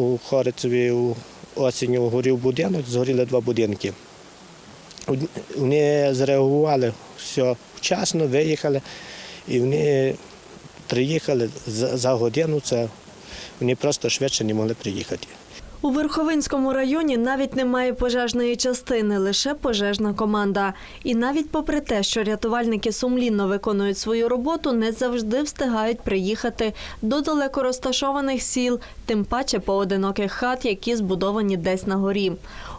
У Харицеві осінню горів будинок, згоріли два будинки. Вони зреагували все вчасно, виїхали, і вони приїхали за годину. Це вони просто швидше не могли приїхати. У Верховинському районі навіть немає пожежної частини, лише пожежна команда. І навіть попри те, що рятувальники сумлінно виконують свою роботу, не завжди встигають приїхати до далеко розташованих сіл, тим паче поодиноких хат, які збудовані десь на горі.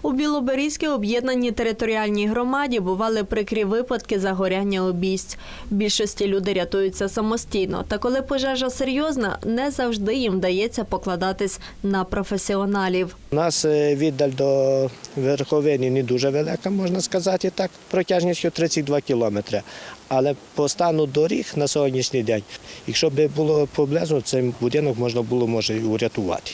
У Білоберізькій об'єднаній територіальній громаді бували прикрі випадки загоряння обійсть. Більшості люди рятуються самостійно. Та коли пожежа серйозна, не завжди їм вдається покладатись на професіоналів. У нас е, віддаль до верховини не дуже велика, можна сказати так, протяжністю 32 кілометри. Але по стану доріг на сьогоднішній день, якщо б було поблизу, цей будинок можна було може урятувати.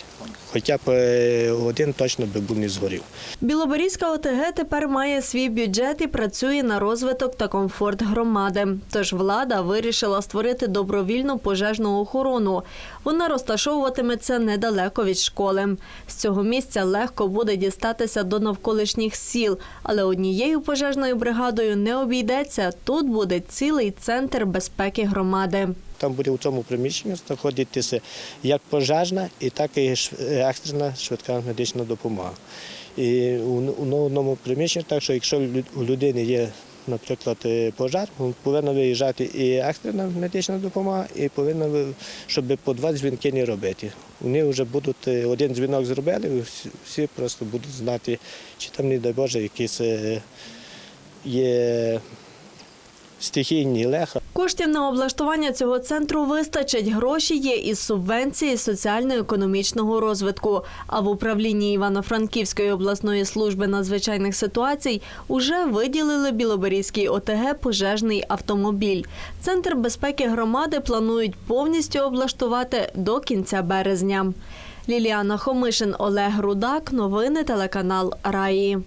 Хоча б е, один точно би був не згорів. Білоберізька ОТГ тепер має свій бюджет і працює на розвиток та комфорт громади. Тож влада вирішила створити добровільну пожежну охорону. Вона розташовуватиметься недалеко від школи. З цього місця легко буде дістатися до навколишніх сіл, але однією пожежною бригадою не обійдеться. Тут буде цілий центр безпеки громади. Там буде у цьому приміщенні знаходитися як пожежна, і так і екстрена швидка медична допомога. І у, у одному приміщенні, так що якщо у людини є, наприклад, е, пожар, повинна виїжджати і екстрена медична допомога, і повинна, щоб по два дзвінки не робити. Вони вже будуть е, один дзвінок зробили, всі, просто будуть знати, чи там, не дай Боже, якісь е, є стихійні леха. Коштів на облаштування цього центру вистачить. Гроші є із субвенції соціально-економічного розвитку. А в управлінні Івано-Франківської обласної служби надзвичайних ситуацій уже виділили Білоберізькій ОТГ пожежний автомобіль. Центр безпеки громади планують повністю облаштувати до кінця березня. Ліліана Хомишин, Олег Рудак. Новини телеканал Раї.